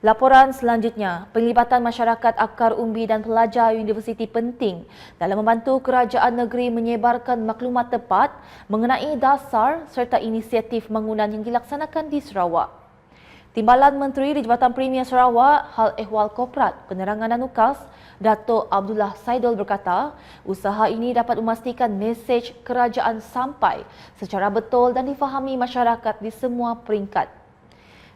Laporan selanjutnya, penglibatan masyarakat akar umbi dan pelajar universiti penting dalam membantu kerajaan negeri menyebarkan maklumat tepat mengenai dasar serta inisiatif bangunan yang dilaksanakan di Sarawak. Timbalan Menteri di Jabatan Premier Sarawak Hal Ehwal Korporat Penerangan dan Ukas, Dato' Abdullah Saidul berkata, usaha ini dapat memastikan mesej kerajaan sampai secara betul dan difahami masyarakat di semua peringkat.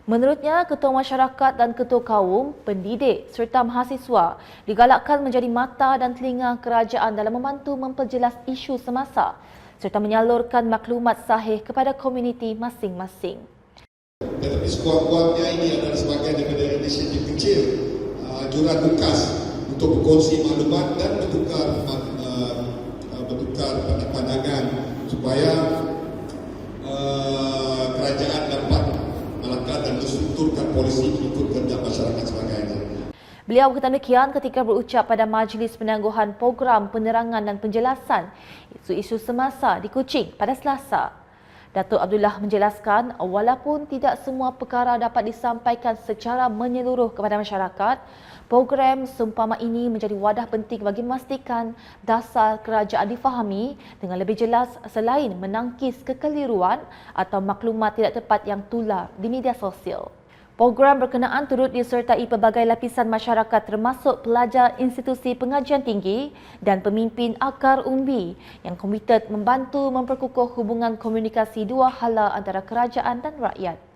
Menurutnya, ketua masyarakat dan ketua kaum, pendidik serta mahasiswa digalakkan menjadi mata dan telinga kerajaan dalam membantu memperjelas isu semasa serta menyalurkan maklumat sahih kepada komuniti masing-masing. Tetapi sekuat-kuatnya ini adalah sebahagian daripada inisiatif kecil uh, juran UKAS untuk berkongsi maklumat dan bertukar uh, bertukar pandangan supaya menstrukturkan polisi mengikut kehendak masyarakat sebagainya. Beliau berkata demikian ketika berucap pada Majlis Penangguhan Program Penerangan dan Penjelasan isu-isu semasa di Kuching pada Selasa. Datuk Abdullah menjelaskan walaupun tidak semua perkara dapat disampaikan secara menyeluruh kepada masyarakat, program seumpama ini menjadi wadah penting bagi memastikan dasar kerajaan difahami dengan lebih jelas selain menangkis kekeliruan atau maklumat tidak tepat yang tular di media sosial. Program berkenaan turut disertai pelbagai lapisan masyarakat termasuk pelajar institusi pengajian tinggi dan pemimpin akar umbi yang komited membantu memperkukuh hubungan komunikasi dua hala antara kerajaan dan rakyat.